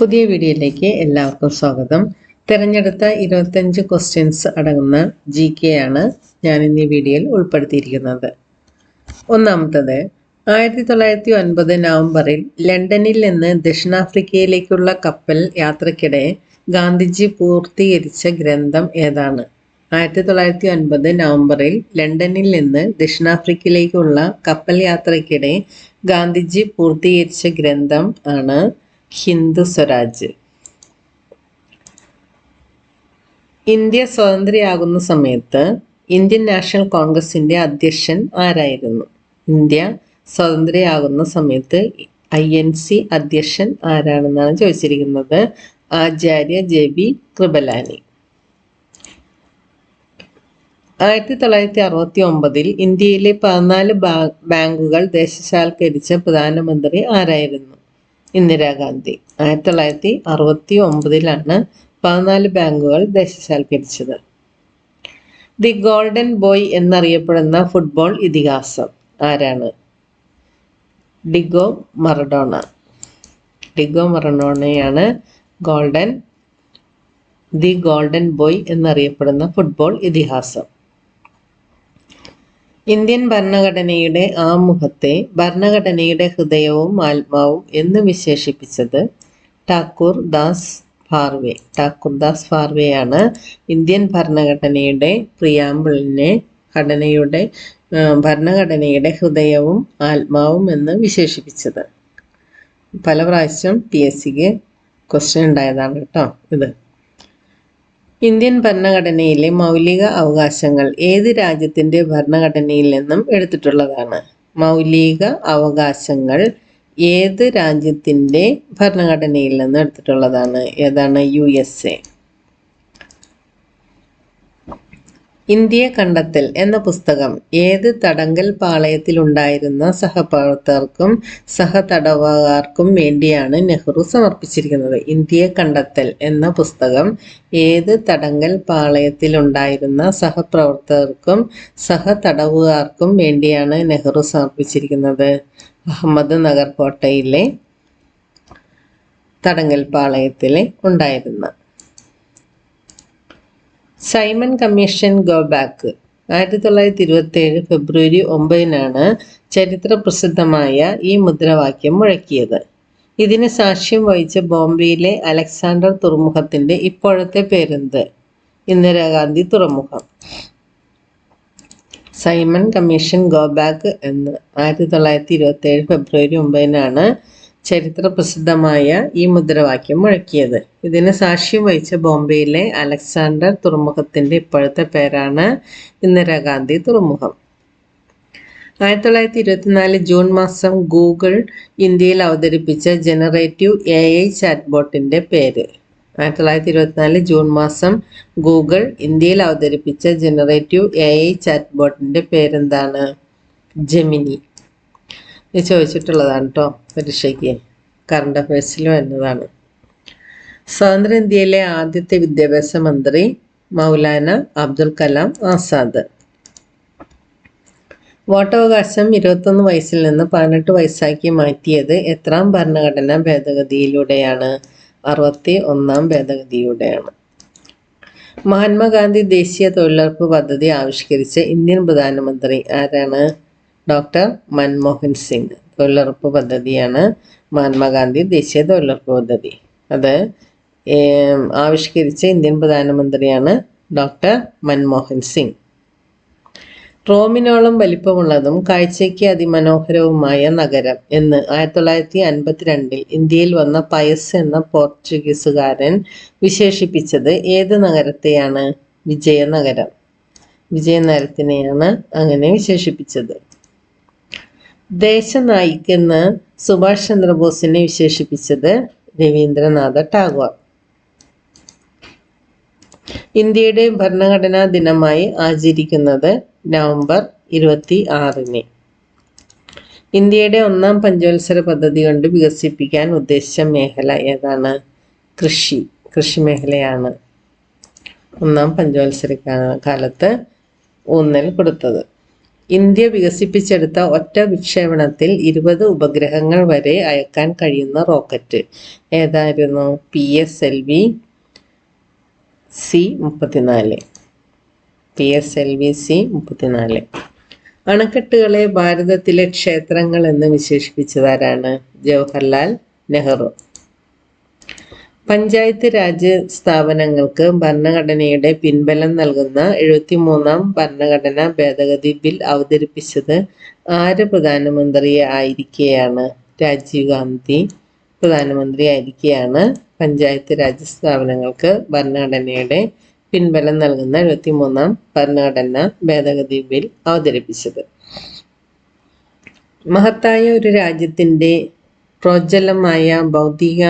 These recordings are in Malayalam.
പുതിയ വീഡിയോയിലേക്ക് എല്ലാവർക്കും സ്വാഗതം. തിരഞ്ഞെടുത്ത ഇരുപത്തഞ്ച് ക്വസ്റ്റ്യൻസ് അടങ്ങുന്ന ജി കെ ആണ് ഞാൻ ഇന്ന് ഈ വീഡിയോയിൽ ഉൾപ്പെടുത്തിയിരിക്കുന്നത്. ഒന്നാമത്തത് ആയിരത്തി തൊള്ളായിരത്തി ഒൻപത് നവംബറിൽ ലണ്ടനിൽ നിന്ന് ദക്ഷിണാഫ്രിക്കയിലേക്കുള്ള കപ്പൽ യാത്രക്കിടെ ഗാന്ധിജി പൂർത്തീകരിച്ച ഗ്രന്ഥം ഏതാണ്? ആയിരത്തി തൊള്ളായിരത്തി ഒൻപത് നവംബറിൽ ലണ്ടനിൽ നിന്ന് ദക്ഷിണാഫ്രിക്കയിലേക്കുള്ള കപ്പൽ യാത്രയ്ക്കിടെ ഗാന്ധിജി പൂർത്തീകരിച്ച ഗ്രന്ഥം ആണ് ഹിന്ദു സ്വരാജ്. ഇന്ത്യ സ്വതന്ത്രയാകുന്ന സമയത്ത് ഇന്ത്യൻ നാഷണൽ കോൺഗ്രസിന്റെ അധ്യക്ഷൻ ആരായിരുന്നു? ഇന്ത്യ സ്വതന്ത്രയാകുന്ന സമയത്ത് ഐ എൻ സി അധ്യക്ഷൻ ആരാണെന്നാണ് ചോദിച്ചിരിക്കുന്നത്? Acharya J B Kripalani. ആയിരത്തി തൊള്ളായിരത്തി അറുപത്തി ഒമ്പതിൽ ഇന്ത്യയിലെ പതിനാല് ബാങ്കുകൾ ദേശസാൽക്കരിച്ച പ്രധാനമന്ത്രി ആരായിരുന്നു? ഇന്ദിരാഗാന്ധി. ആയിരത്തി തൊള്ളായിരത്തി അറുപത്തി ഒമ്പതിലാണ് പതിനാല് ബാങ്കുകൾ ദേശസാൽക്കരിച്ചത് ദി ഗോൾഡൻ ബോയ് എന്നറിയപ്പെടുന്ന ഫുട്ബോൾ ഇതിഹാസം ആരാണ്? Diego Maradona. ഡിഗോ മറഡോണയാണ് ഗോൾഡൻ ദി ഗോൾഡൻ ബോയ് എന്നറിയപ്പെടുന്ന ഫുട്ബോൾ ഇതിഹാസം. ഇന്ത്യൻ ഭരണഘടനയുടെ ആമുഖത്തെ ഭരണഘടനയുടെ ഹൃദയവും ആത്മാവും എന്ന് വിശേഷിപ്പിച്ചത് ഠാക്കൂർ ദാസ് ഫാർവെ. ഠാക്കൂർ ദാസ് ഫാർവെയാണ് ഇന്ത്യൻ ഭരണഘടനയുടെ പ്രിയാമ്പിളിനെ ഘടനയുടെ ഭരണഘടനയുടെ ഹൃദയവും ആത്മാവും എന്ന് വിശേഷിപ്പിച്ചത്. പല പ്രാവശ്യം പി എസ് സിക്ക് ക്വസ്റ്റ്യൻ ഉണ്ടായതാണ് കേട്ടോ ഇത്. ഇന്ത്യൻ ഭരണഘടനയിലെ മൗലിക അവകാശങ്ങൾ ഏത് രാജ്യത്തിന്റെ ഭരണഘടനയിൽ നിന്നും എടുത്തിട്ടുള്ളതാണ്? മൗലിക അവകാശങ്ങൾ ഏത് രാജ്യത്തിന്റെ ഭരണഘടനയിൽ നിന്നും എടുത്തിട്ടുള്ളതാണ്? ഏതാണ് യു എസ് എ? ഇന്ത്യയെ കണ്ടെത്തൽ എന്ന പുസ്തകം ഏത് തടങ്കൽ പാളയത്തിലുണ്ടായിരുന്ന സഹപ്രവർത്തകർക്കും സഹതടവുകാർക്കും വേണ്ടിയാണ് നെഹ്റു സമർപ്പിച്ചിരിക്കുന്നത്. ഇന്ത്യയെ കണ്ടെത്തൽ എന്ന പുസ്തകം ഏത് തടങ്കൽ പാളയത്തിലുണ്ടായിരുന്ന സഹപ്രവർത്തകർക്കും സഹതടവുകാർക്കും വേണ്ടിയാണ് നെഹ്റു സമർപ്പിച്ചിരിക്കുന്നത്. അഹമ്മദ് നഗർ കോട്ടയിലെ തടങ്കൽ പാളയത്തിലെ ഉണ്ടായിരുന്ന സൈമൺ കമ്മീഷൻ ഗോ ബാക്ക്. ആയിരത്തി തൊള്ളായിരത്തി ഇരുപത്തി ഏഴ് ഫെബ്രുവരി ഒമ്പതിനാണ് ചരിത്ര പ്രസിദ്ധമായ ഈ മുദ്രാവാക്യം മുഴക്കിയത്. ഇതിന് സാക്ഷ്യം വഹിച്ച ബോംബെയിലെ അലക്സാണ്ടർ തുറമുഖത്തിന്റെ ഇപ്പോഴത്തെ പേരെന്ത്? ഇന്ദിരാഗാന്ധി തുറമുഖം. സൈമൺ കമ്മീഷൻ ഗോ ബാക്ക് എന്ന് ആയിരത്തി തൊള്ളായിരത്തി ഇരുപത്തി ഏഴ് ഫെബ്രുവരി ഒമ്പതിനാണ് ചരിത്ര പ്രസിദ്ധമായ ഈ മുദ്രാവാക്യം മുഴക്കിയത്. ഇതിന് സാക്ഷ്യം വഹിച്ച ബോംബെയിലെ അലക്സാണ്ടർ തുറമുഖത്തിന്റെ ഇപ്പോഴത്തെ പേരാണ് ഇന്ദിരാഗാന്ധി തുറമുഖം. ആയിരത്തി തൊള്ളായിരത്തി ഇരുപത്തിനാല് ജൂൺ മാസം ഗൂഗിൾ ഇന്ത്യയിൽ അവതരിപ്പിച്ച ജനറേറ്റീവ് എ ഐ ചാറ്റ്ബോട്ടിന്റെ പേര്. ആയിരത്തി തൊള്ളായിരത്തി ഇരുപത്തിനാല് ജൂൺ മാസം ഗൂഗിൾ ഇന്ത്യയിൽ അവതരിപ്പിച്ച ജനറേറ്റീവ് എ ഐ ചാറ്റ്ബോട്ടിന്റെ പേരെന്താണ്? ജെമിനി. ചോദിച്ചിട്ടുള്ളതാണ് കേട്ടോ പരീക്ഷയ്ക്ക് കറണ്ട് അഫയേഴ്സിൽ വരുന്നതാണ് സ്വതന്ത്ര ഇന്ത്യയിലെ ആദ്യത്തെ വിദ്യാഭ്യാസ മന്ത്രി മൗലാന അബ്ദുൽ കലാം ആസാദ്. വോട്ടവകാശം ഇരുപത്തൊന്ന് വയസ്സിൽ നിന്ന് പതിനെട്ട് വയസ്സാക്കി മാറ്റിയത് എത്രാം ഭരണഘടനാ ഭേദഗതിയിലൂടെയാണ്? അറുപത്തി ഒന്നാം ഭേദഗതിയിലൂടെയാണ്. മഹാത്മാഗാന്ധി ദേശീയ തൊഴിലുറപ്പ് പദ്ധതി ആവിഷ്കരിച്ച ഇന്ത്യൻ പ്രധാനമന്ത്രി ആരാണ്? ഡോക്ടർ മൻമോഹൻ സിംഗ് തൊഴിലുറപ്പ് പദ്ധതിയാണ് മഹാത്മാഗാന്ധി ദേശീയ തൊഴിലുറപ്പ് പദ്ധതി. അത് ആവിഷ്കരിച്ച ഇന്ത്യൻ പ്രധാനമന്ത്രിയാണ് ഡോക്ടർ മൻമോഹൻ സിംഗ്. റോമിനോളം വലിപ്പമുള്ളതും കാഴ്ചയ്ക്ക് അതിമനോഹരവുമായ നഗരം എന്ന് ആയിരത്തി തൊള്ളായിരത്തി അൻപത്തിരണ്ടിൽ ഇന്ത്യയിൽ വന്ന പയസ് എന്ന പോർച്ചുഗീസുകാരൻ വിശേഷിപ്പിച്ചത് ഏത് നഗരത്തെയാണ്? വിജയനഗരം. വിജയനഗരത്തിനെയാണ് അങ്ങനെ വിശേഷിപ്പിച്ചത്. ദേശനായിക് എന്ന് സുഭാഷ് ചന്ദ്രബോസിനെ വിശേഷിപ്പിച്ചത് രവീന്ദ്രനാഥ ടാഗോർ. ഇന്ത്യയുടെ ഭരണഘടനാ ദിനമായി ആചരിക്കുന്നത് നവംബർ ഇരുപത്തി ആറിന് ഇന്ത്യയുടെ ഒന്നാം പഞ്ചവത്സര പദ്ധതി കൊണ്ട് വികസിപ്പിക്കാൻ ഉദ്ദേശിച്ച മേഖല ഏതാണ്? കൃഷി കൃഷി മേഖലയാണ്. ഒന്നാം പഞ്ചവത്സര കാലത്ത് ഊന്നൽ കൊടുത്തത്. ഇന്ത്യ വികസിപ്പിച്ചെടുത്ത ഒറ്റ വിക്ഷേപണത്തിൽ ഇരുപത് ഉപഗ്രഹങ്ങൾ വരെ അയക്കാൻ കഴിയുന്ന റോക്കറ്റ്. ഏതായിരുന്നു? P S L V C മുപ്പത്തിനാല്. P S L V C മുപ്പത്തിനാല്. അണക്കെട്ടുകളെ ഭാരതത്തിലെ ക്ഷേത്രങ്ങൾ എന്ന് വിശേഷിപ്പിച്ചതാരാണ്? ജവഹർലാൽ നെഹ്റു. പഞ്ചായത്ത് രാജ് സ്ഥാപനങ്ങൾക്ക് ഭരണഘടനയുടെ പിൻബലം നൽകുന്ന എഴുപത്തിമൂന്നാം ഭരണഘടനാ ഭേദഗതി ബിൽ അവതരിപ്പിച്ചത് ആര് പ്രധാനമന്ത്രി ആയിരിക്കെയാണ്? രാജീവ് ഗാന്ധി പ്രധാനമന്ത്രി ആയിരിക്കെയാണ്. പഞ്ചായത്ത് രാജ് സ്ഥാപനങ്ങൾക്ക് ഭരണഘടനയുടെ പിൻബലം നൽകുന്ന എഴുപത്തിമൂന്നാം ഭരണഘടനാ ഭേദഗതി ബിൽ അവതരിപ്പിച്ചത്. മഹത്തായ ഒരു രാജ്യത്തിന്റെ പ്രോജ്വലമായ ഭൗതിക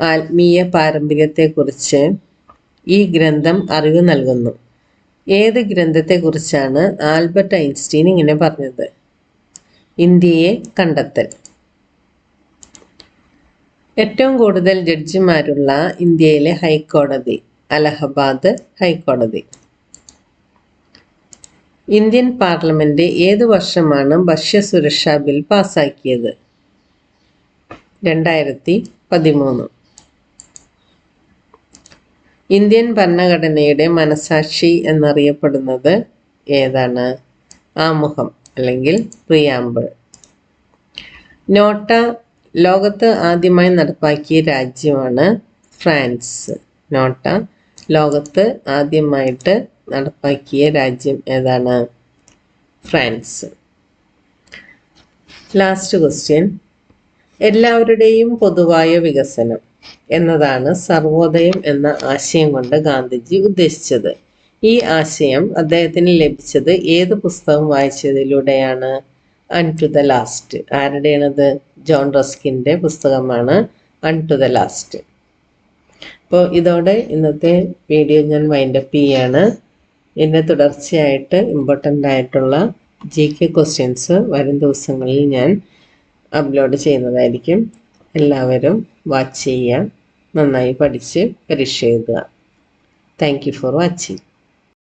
ആത്മീയ പാരമ്പര്യത്തെക്കുറിച്ച് ഈ ഗ്രന്ഥം അറിവ് നൽകുന്നു. ഏത് ഗ്രന്ഥത്തെക്കുറിച്ചാണ് ആൽബർട്ട് ഐൻസ്റ്റീൻ ഇങ്ങനെ പറഞ്ഞത്? ഇന്ത്യയെ കണ്ടെത്തൽ. ഏറ്റവും കൂടുതൽ ജഡ്ജിമാരുള്ള ഇന്ത്യയിലെ ഹൈക്കോടതി അലഹബാദ് ഹൈക്കോടതി. ഇന്ത്യൻ പാർലമെന്റ് ഏത് വർഷമാണ് ഭക്ഷ്യസുരക്ഷാ ബിൽ പാസാക്കിയത്? രണ്ടായിരത്തി പതിമൂന്ന്. ഇന്ത്യൻ ഭരണഘടനയുടെ മനസാക്ഷി എന്നറിയപ്പെടുന്നത് ഏതാണ്? ആമുഖം അല്ലെങ്കിൽ പ്രിയാമ്പിൾ നോട്ട ലോകത്ത് ആദ്യമായി നടപ്പാക്കിയ രാജ്യമാണ് ഫ്രാൻസ്. നോട്ട ലോകത്ത് ആദ്യമായിട്ട് നടപ്പാക്കിയ രാജ്യം ഏതാണ്? ഫ്രാൻസ്. ലാസ്റ്റ് ക്വസ്റ്റ്യൻ എല്ലാവരുടെയും പൊതുവായ വികസനം. എന്നതാണ് സർവോദയം എന്ന ആശയം കൊണ്ട് ഗാന്ധിജി ഉദ്ദേശിച്ചത്. ഈ ആശയം അദ്ദേഹത്തിന് ലഭിച്ചത് ഏത് പുസ്തകം വായിച്ചതിലൂടെയാണ്? അൺ ടു ദ ലാസ്റ്റ് ആരുടെയാണത്? ജോൺ റസ്കിന്റെ പുസ്തകമാണ് അൺ ടു ദ ലാസ്റ്റ് അപ്പോൾ ഇതോടെ ഇന്നത്തെ വീഡിയോ ഞാൻ വൈൻഡപ്പ് ചെയ്യാണ്. ഇതിന്റെ തുടർച്ചയായിട്ട് ഇമ്പോർട്ടന്റ് ആയിട്ടുള്ള ജി കെ ക്വസ്റ്റ്യൻസ് വരും ദിവസങ്ങളിൽ ഞാൻ അപ്ലോഡ് ചെയ്യുന്നതായിരിക്കും. എല്ലാവരും വാച്ച് ചെയ്യുക നന്നായി പഠിച്ച് പരീക്ഷ എഴുതുക താങ്ക് യു ഫോർ വാച്ചിങ്